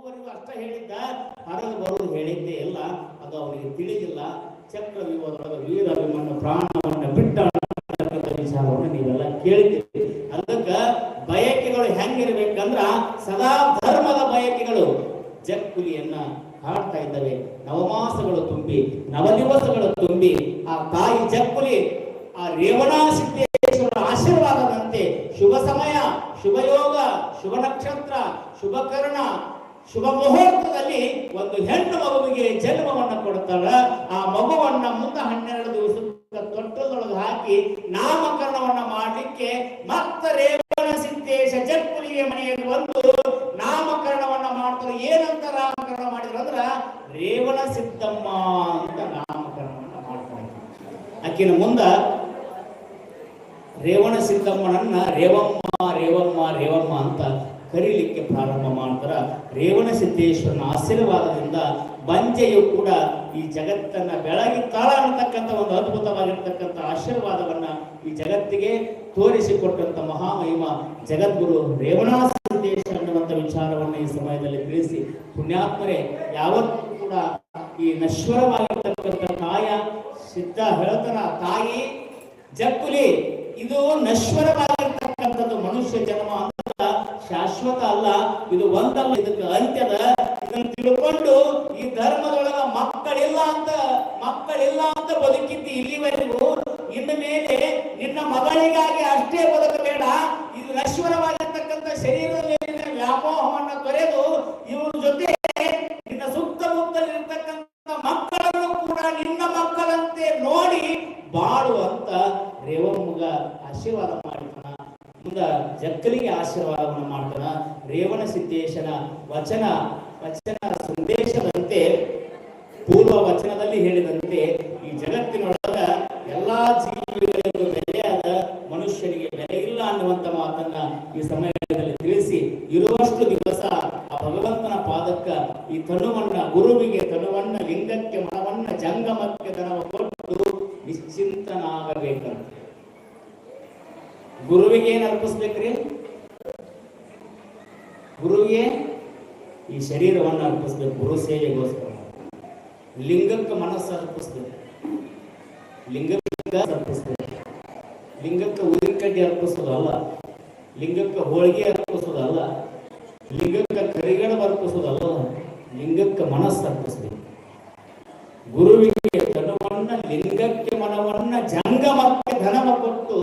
ಮಗುವರಿಗೂ ಅಷ್ಟ ಹೇಳಿದ್ದ ಹೊರಗೆ ಬರುವುದು ಹೇಳಿದ್ದೇ ಇಲ್ಲ ಅದು ಅವನಿಗೆ ತಿಳಿದಿಲ್ಲ. ಚಕ್ರ ವಿವಾದ ವೀರ ಅಭಿಮಾನ ಪ್ರಾಣವನ್ನು ಬಿಟ್ಟ ನೀವೆಲ್ಲ ಕೇಳಿದ್ದೀರಿ. ಅದಕ್ಕ ಬಯಕೆಗಳು ಹೆಂಗಿರ್ಬೇಕಂದ್ರ ಸದಾ ಧರ್ಮದ ಬಯಕೆಗಳು. ಜಕ್ಕುಲಿಯನ್ನ ಹಾಡ್ತಾ ಇದ್ದಾವೆ, ನವಮಾಸಗಳು ತುಂಬಿ, ನವದಿವಸಗಳು ತುಂಬಿ, ಆ ತಾಯಿ ಜಕ್ಕುಲಿ, ಆ ರೇವಣಾ ಸಿದ್ದೇಶ್ವರ ಆಶೀರ್ವಾದದಂತೆ ಶುಭ ಸಮಯ, ಶುಭಯೋಗ, ಶುಭ ನಕ್ಷತ್ರ ಶುಭ ಕರ್ಣ ಶುಭ ಮುಹೂರ್ತದಲ್ಲಿ ಒಂದು ಹೆಣ್ಣು ಮಗುವಿಗೆ ಜನ್ಮವನ್ನು ಕೊಡ್ತಾಳ. ಆ ಮಗುವನ್ನ ಮುಂದ ಹನ್ನೆರಡು ದಿವಸ ತೊಟ್ಟದೊಳಗೆ ಹಾಕಿ ನಾಮಕರಣವನ್ನ ಮಾಡಲಿಕ್ಕೆ ಮತ್ತ ರೇವಣ, ಸಿದ್ದೇಶ ಜಕ್ಕುಲಿಗೆ ಮನೆಯಲ್ಲಿ ಬಂದು ನಾಮಕರಣವನ್ನ ಮಾಡ್ತಾರೆ. ಏನಂತ ನಾಮಕರಣ ಮಾಡಿದ್ರು ಅಂದ್ರ ರೇವಣ, ಸಿದ್ದಮ್ಮ ಅಂತ ನಾಮಕರಣವನ್ನ ಮಾಡ್ತಾರೆ ಆಕಿನ ಮುಂದ ರೇವಣ, ಸಿದ್ದಮ್ಮನನ್ನ ರೇವಮ್ಮ ಕರೀಲಿಕ್ಕೆ ಪ್ರಾರಂಭ ಮಾಡ್ತಾರ. ರೇವಣ ಸಿದ್ದೇಶ್ವರನ ಆಶೀರ್ವಾದದಿಂದ ಬಂಜೆಯು ಕೂಡ ಈ ಜಗತ್ತನ್ನ ಕಾಲ ಅನ್ನತಕ್ಕಂಥ ಒಂದು ಅದ್ಭುತವಾಗಿರ್ತಕ್ಕಂಥ ಆಶೀರ್ವಾದವನ್ನ ಈ ಜಗತ್ತಿಗೆ ತೋರಿಸಿಕೊಟ್ಟಂತ ಮಹಾಮಹಿಮ ಜಗದ್ಗುರು ರೇವಣಾ ಸಿದ್ದೇಶ ಅನ್ನುವಂಥ ವಿಚಾರವನ್ನ ಈ ಸಮಯದಲ್ಲಿ ತಿಳಿಸಿ. ಪುಣ್ಯಾತ್ಮರೇ, ಯಾವತ್ತೂ ಕೂಡ ಈ ನಶ್ವರವಾಗಿರ್ತಕ್ಕಂಥ ಕಾಯ ಸಿದ್ಧ ಹೇಳ್ತಾನ ತಾಯಿ, ಜಕ್ಕುಲಿ, ಇದು ನಶ್ವರವಾಗಿರ್ತಕ್ಕಂಥದ್ದು ಮನುಷ್ಯ ಜನ್ಮ ಶಾಶ್ವತ ಅಲ್ಲ, ಇದು ಒಂದಲ್ಲ, ಇದಕ್ಕೆ ಅಂತ್ಯದ. ಇದನ್ನು ತಿಳ್ಕೊಂಡು ಈ ಧರ್ಮದೊಳಗ ಮಕ್ಕಳಿಲ್ಲ ಅಂತ ಮಕ್ಕಳಿಲ್ಲ ಅಂತ ಬದುಕಿದ್ದು ಇಲ್ಲಿವರೆಗೂ. ಇಲ್ಲ ಅನ್ನುವಂತ ಮಾತನ್ನ ಈ ಸಮಯದಲ್ಲಿ ತಿಳಿಸಿ ಇರುವಷ್ಟು ದಿವಸ ಆ ಭಗವಂತನ ಪಾದಕ್ಕ ಈ ತನುವನ್ನ, ಗುರುವಿಗೆ ತನುವನ್ನ, ಲಿಂಗಕ್ಕೆ ಮನವನ್ನ, ಜಂಗಮಕ್ಕೆ ತನವ ಕೊಟ್ಟು ನಿಶ್ಚಿಂತನಾಗಬೇಕಂತ. ಗುರುವಿಗೆ ಏನ್ ಅರ್ಪಿಸ್ಬೇಕ್ರಿ? ಗುರುವಿಗೆ ಈ ಶರೀರವನ್ನು ಅರ್ಪಿಸ್ಬೇಕು, ಗುರು ಸೇವೆಗೋಸ್ಕರ. ಲಿಂಗಕ್ಕೆ ಮನಸ್ಸು ಅರ್ಪಿಸ್ಬೇಕು. ಲಿಂಗಕ್ಕೆ ಅರ್ಪಿಸ್ಬೇಕು. ಲಿಂಗಕ್ಕೆ ಊದಿನ ಕಡ್ಡಿ ಅರ್ಪಿಸೋದಲ್ಲ, ಲಿಂಗಕ್ಕೆ ಹೋಳಿಗೆ ಅರ್ಪಿಸೋದಲ್ಲ, ಲಿಂಗಕ್ಕೆ ಕರಿಗಡ ಅರ್ಪಿಸೋದಲ್ಲ, ಲಿಂಗಕ್ಕೆ ಮನಸ್ಸು ಅರ್ಪಿಸ್ಬೇಕು. ಗುರುವಿಗೆ ತನುವನ್ನ, ಲಿಂಗಕ್ಕೆ ಮನವನ್ನ, ಜಂಗಮಕ್ಕೆ ಧನವ ಕೊಟ್ಟು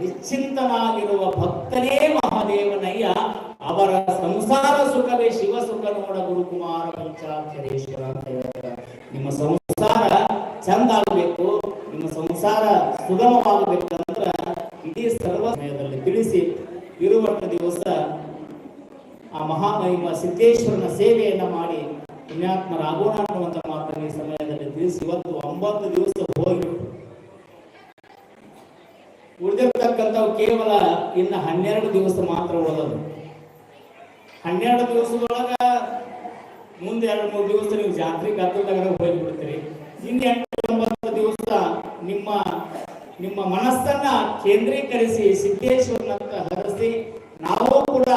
ನಿಶ್ಚಿಂತನಾಗಿರುವ ಭಕ್ತನೇ ಮಹಾದೇವನಯ್ಯ, ಅವರ ಸಂಸಾರ ಸುಖವೇ ಶಿವ ಸುಖ ನೋಡ ಗುರುಕುಮಾರ ಪಂಚಾಕ್ಷರೇಶ್ವರ ಅಂತ ಹೇಳ್ತಾರೆ ನಿಮ್ಮ ಸಂಸಾರ ಚಂದ ಆಗಬೇಕು ನಿಮ್ಮ ಸಂಸಾರ ಸುಗಮವಾಗಬೇಕು ಅಂದ್ರೆ ಇಡೀ ಸರ್ವ ಸಮಯದಲ್ಲಿ ತಿಳಿಸಿ ಇರುವಷ್ಟು ದಿವಸ ಆ ಮಹಾಮಹಿಮ ಸಿದ್ದೇಶ್ವರನ ಸೇವೆಯನ್ನ ಮಾಡಿ ಪುಣ್ಯಾತ್ಮರಾಗೋಣ ಅನ್ನುವಂಥ ಮಾತನ್ನು ಈ ಸಮಯದಲ್ಲಿ ತಿಳಿಸಿ ಇವತ್ತು ಒಂಬತ್ತು ದಿವಸ ಹೋಗಿಬಿಟ್ಟು ಉಳಿದಿರ್ತಕ್ಕಂಥವು ಕೇವಲ ಇನ್ನು ಹನ್ನೆರಡು ದಿವಸ ಮಾತ್ರ ಉಳಿದದು. ಹನ್ನೆರಡು ದಿವಸದೊಳಗ ಮುಂದೆ ಎರಡು ಮೂರು ದಿವಸ ನೀವು ಜಾತ್ರೆ ಗದ್ದಲದಾಗ ಹೋಗಿಬಿಡ್ತೀರಿ. ಇನ್ನು ಎಂಟು ದಿವಸ ನಿಮ್ಮ ನಿಮ್ಮ ಮನಸ್ಸನ್ನ ಕೇಂದ್ರೀಕರಿಸಿ ಸಿದ್ದೇಶ್ವರನತ್ತ ಹರಿಸಿ, ನಾವು ಕೂಡ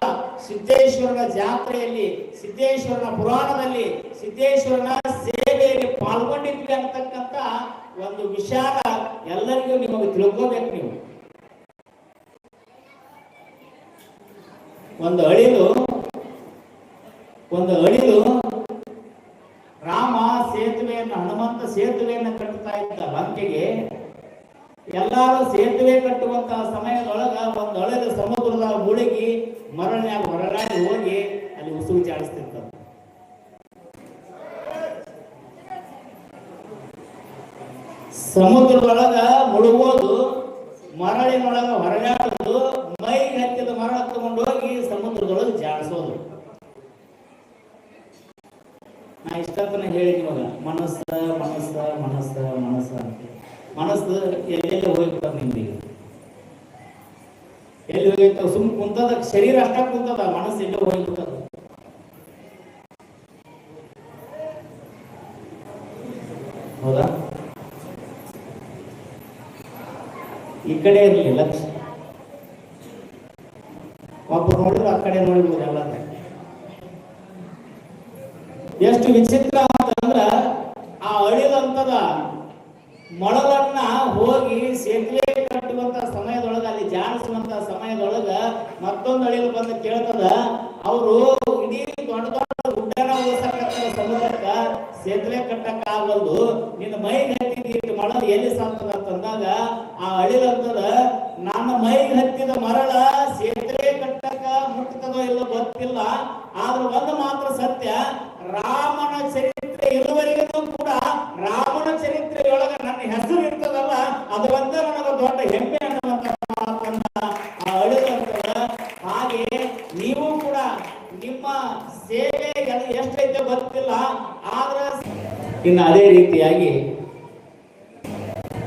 ಸಿದ್ದೇಶ್ವರನ ಜಾತ್ರೆಯಲ್ಲಿ, ಸಿದ್ದೇಶ್ವರನ ಪುರಾಣದಲ್ಲಿ, ಸಿದ್ದೇಶ್ವರನ ಸೇವೆಯಲ್ಲಿ ಪಾಲ್ಗೊಂಡಿದ್ವಿ ಅಂತಕ್ಕಂಥ ಒಂದು ವಿಚಾರ ಎಲ್ಲರಿಗೂ ನಿಮಗೆ ತಿಳ್ಕೋಬೇಕು ನೀವು. ಒಂದು ಅಳಿಲು ಒಂದು ಅಳಿಲು ರಾಮ ಸೇತುವೆಯನ್ನು, ಹನುಮಂತ ಸೇತುವೆಯನ್ನು ಕಟ್ಟುತ್ತಾ ಇದ್ದ ಲಂಕೆಗೆ ಎಲ್ಲಾರು ಸೇತುವೆ ಕಟ್ಟುವಂತಹ ಸಮಯದೊಳಗ ಒಂದು ಅಳಿಲು ಸಮುದ್ರದ ಮುಳುಗಿ ಮರಳಿನಾಗ ಹೊರಳಾಗಿ ಹೋಗಿ ಅಲ್ಲಿ ಉಸಿರು ಜಾಡಿಸ್ತಿರ್ತ ಸಮುದ್ರದೊಳಗ ಮುಳುಗೋದು ಮರಳಿನೊಳಗ ಹೊರಗಾಡೋದು ನಾ ಇಷ್ಟತನ ಹೇಳಿ ಮನಸ್ಸ ಮನಸ್ಸ ಮನಸ್ಸ ಮನಸ್ಸ ಅಂತ. ಮನಸ್ಸು ಎಲ್ಲೆಲ್ಲಿ ಹೋಗ್ತದೆ ನಿಮ್ಗೆ ಎಲ್ಲಿ ಹೋಗಿರ್ತಾವ ಸುಮ್ ಕುಂತದ, ಶರೀರ ಅಷ್ಟ ಕುಂತದ, ಮನಸ್ಸು ಎಲ್ಲ ಹೋಗ್ಬಿಟ್ಟದ? ಹೌದಾ? ಈ ಕಡೆ ಇರಲಿ, ಲಕ್ಷ ಒಬ್ಬರು ನೋಡಿದ್ರೆ ಆ ಕಡೆ ನೋಡಿರ್ಬೋದು ಎಲ್ಲ ವಿಚಿತ್ರ ಅಂತಂದ್ರ ಆ ಅಳಿದಂತದ ಮೊಳಲನ್ನ ಹೋಗಿ ಸೇತುವೆ ಕಟ್ಟುವಂತ ಸಮಯದೊಳಗ ಅಲ್ಲಿ ಜಾರಿಸುವಂತ ಸಮಯದೊಳಗ ಮತ್ತೊಂದು ಅಳಿಲು ಬಂದು ಕೇಳ್ತದ, ಅವರು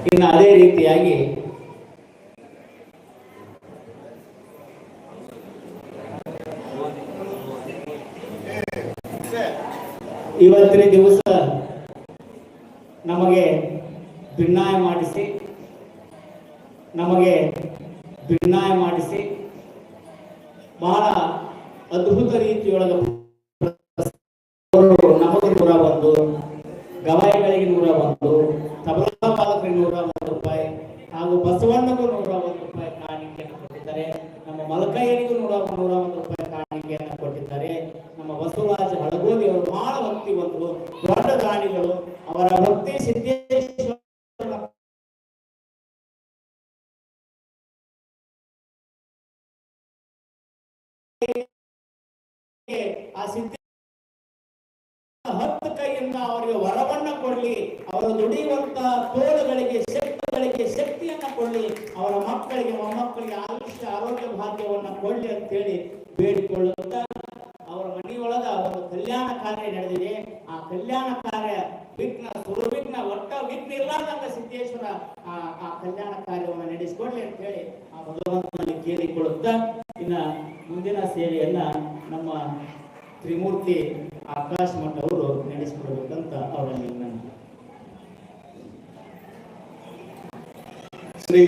ಇನ್ನು ಅದೇ ರೀತಿಯಾಗಿ ಇವತ್ತಿನ ದಿವಸ ನಮಗೆ ಭಿನ್ನಾಯ ಮಾಡಿಸಿ ನಮಗೆ ಭಿನ್ನಾಯ ಮಾಡಿಸಿ ಬಹಳ ಅದ್ಭುತ ರೀತಿಯೊಳಗ ಆ ಸಿದ್ಧ ಹತ್ತು ಕೈಯಿಂದ ಅವರಿಗೆ ವರವನ್ನ ಕೊಡಲಿ, ಅವರ ದುಡಿಯುವಂತಹ ತೋಳುಗಳಿಗೆ, ಶಕ್ತಿಗಳಿಗೆ ಶಕ್ತಿಯನ್ನ ಕೊಡಲಿ, ಅವರ ಮಕ್ಕಳಿಗೆ, ಮೊಮ್ಮಕ್ಕಳಿಗೆ ಆಯುಷ್ಯ ಆರೋಗ್ಯ ಭಾಗ್ಯವನ್ನ ಕೊಡಲಿ ಅಂತ ಹೇಳಿ ಬೇಡಿಕೊಳ್ಳುತ್ತಾ ಅವರ ಮನೆಯೊಳಗ ಒಂದು ಕಲ್ಯಾಣ ಕಾರ್ಯ ನಡೆದಿದೆ. ಆ ಕಲ್ಯಾಣ ಕಾರ್ಯ ವಿಘ್ನ ಸುರವಿಘ್ನ ಒಟ್ಟ ವಿಘ್ನ ಇರ್ಲಾರ್ದಂಗ ಸಿದ್ದೇಶ್ವರ ಆ ಆ ಕಲ್ಯಾಣ ಕಾರ್ಯವನ್ನು ನಡೆಸಿಕೊಡ್ಲಿ ಅಂತ ಹೇಳಿ ಆ ಭಗವಂತನಲ್ಲಿ ಕೇಳಿಕೊಳ್ಳುತ್ತಾ ಇನ್ನ ಮುಂದಿನ ಸೇವೆಯನ್ನ ನಮ್ಮ ತ್ರಿಮೂರ್ತಿ ಆಕಾಶ್ ಮಠ ಅವರು ನಡೆಸಿಕೊಡ್ಬೇಕಂತ ಅವರಲ್ಲಿ ವಿನಂತಿ ಶ್ರೀ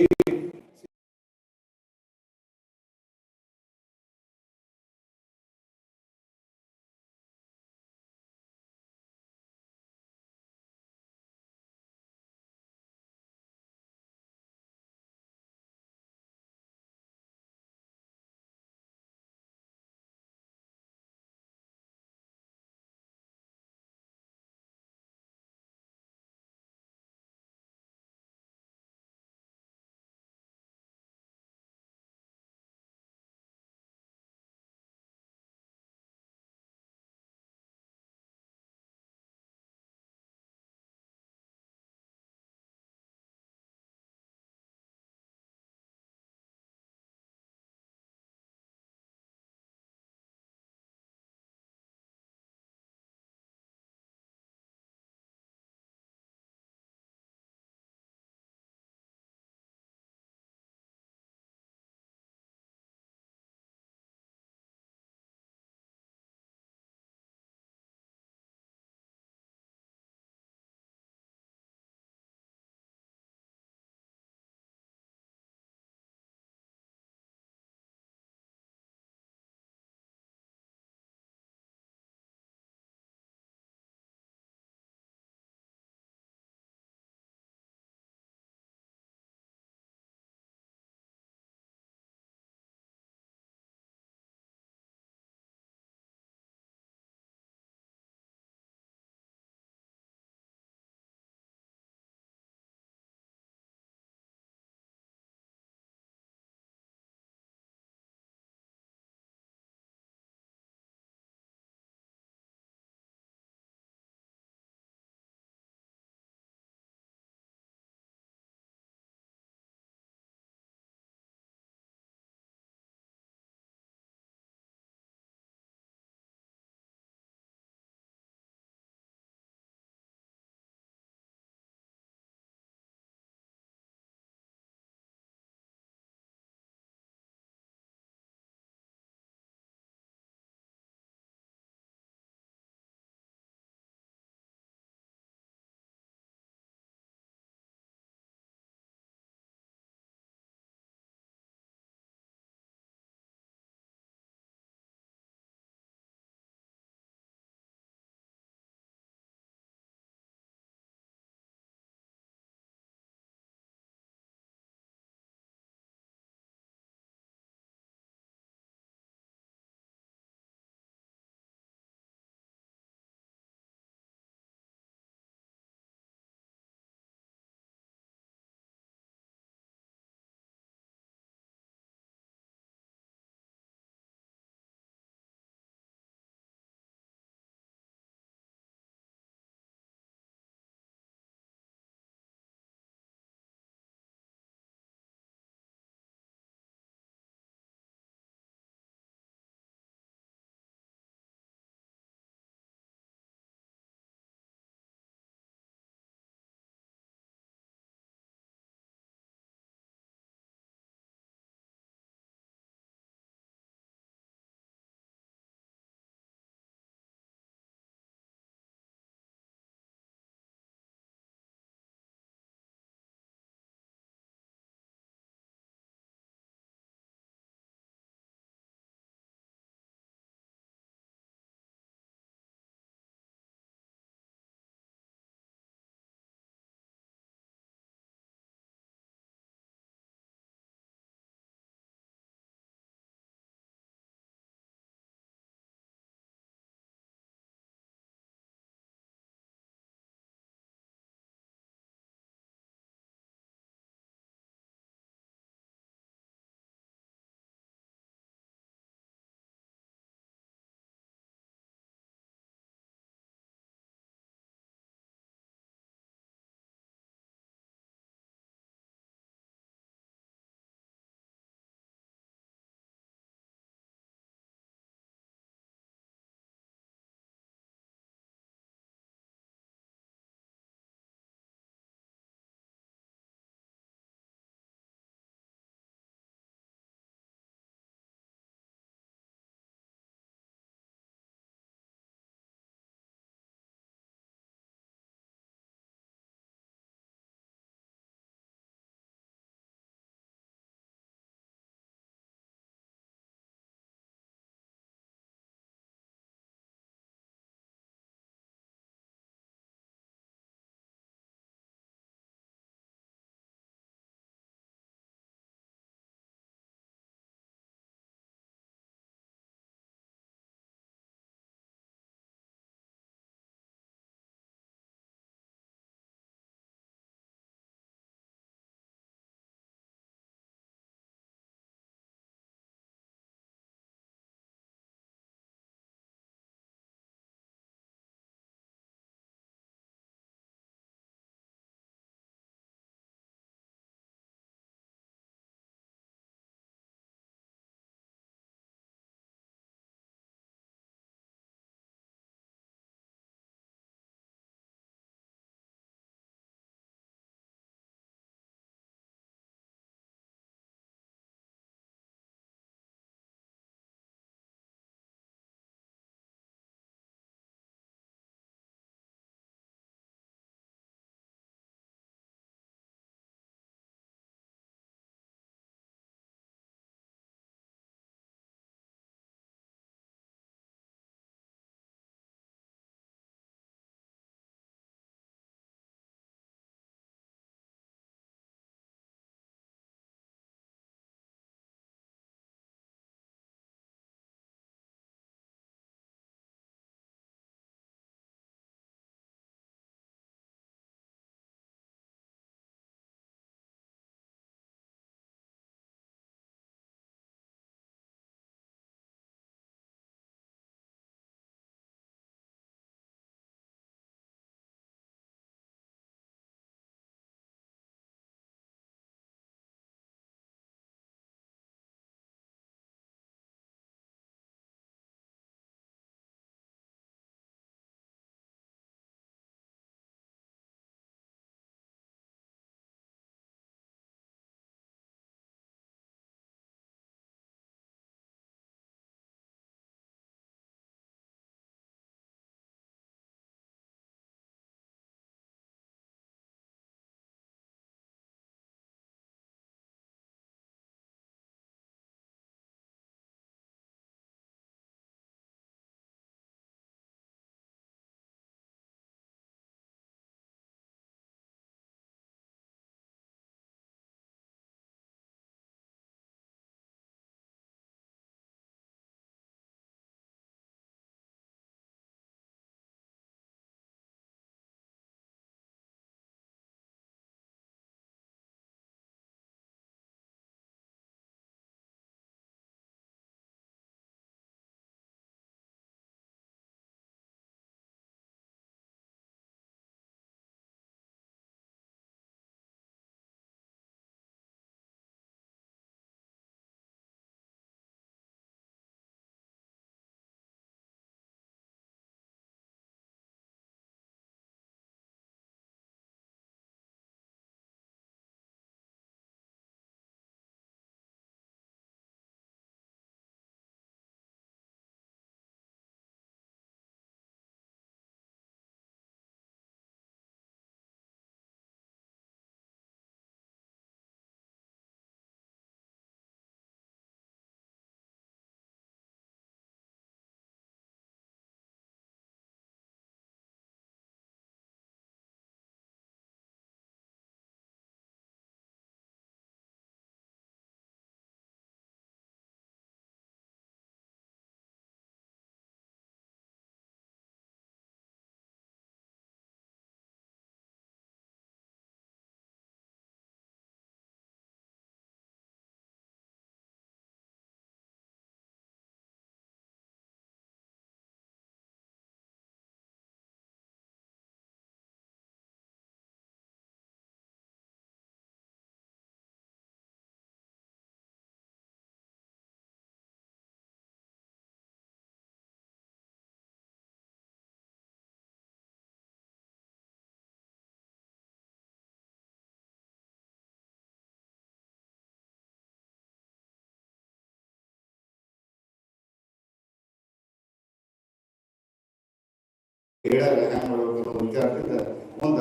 ಹೇಳ್ಯಾರ ಹ್ಯಾಂಗ ಮಾಡ್ಬೇಕು ವಿಚಾರದಿಂದ ಮುಂದ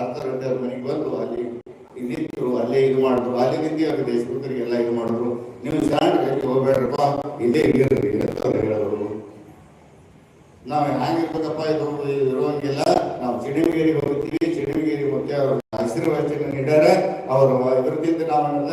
ಅರ್ಧ ಗಂಟೆ ಮನೆಗೆ ಬಂದು ಅಲ್ಲಿ ನಿಂತರು, ಅಲ್ಲೇ ಇದು ಮಾಡಿದ್ರು. ಅಲ್ಲಿ ನಿಂತಿ ಅವ್ರಿಗೆ ದೇಶಭಕ್ತರಿಗೆಲ್ಲ ಇದು ಮಾಡಿದ್ರು? ನೀವು ಸ್ಟ್ಯಾಂಡ್ ಹೋಗ್ಬೇಡ್ರಪ್ಪ, ಇಲ್ಲೇ ಇರ್ರಿ ಅಂತ ಅವ್ರು ಹೇಳೋರು. ನಾವು ಹ್ಯಾಂಗಿರ್ಬೇಕಪ್ಪ ಇದು? ಇರೋಂಗಿಲ್ಲ ನಾವು ಚಿಡಿಮಗೇರಿಗೆ ಹೋಗ್ತೀವಿ ಚಿಡಿಮಗೇರಿ ಮುಖ್ಯ ಅವರು ಆಶೀರ್ವಚನ ನೀಡ್ಯಾರ ಅವರು ಇದರಿಂದ ನಾವೆಲ್ಲ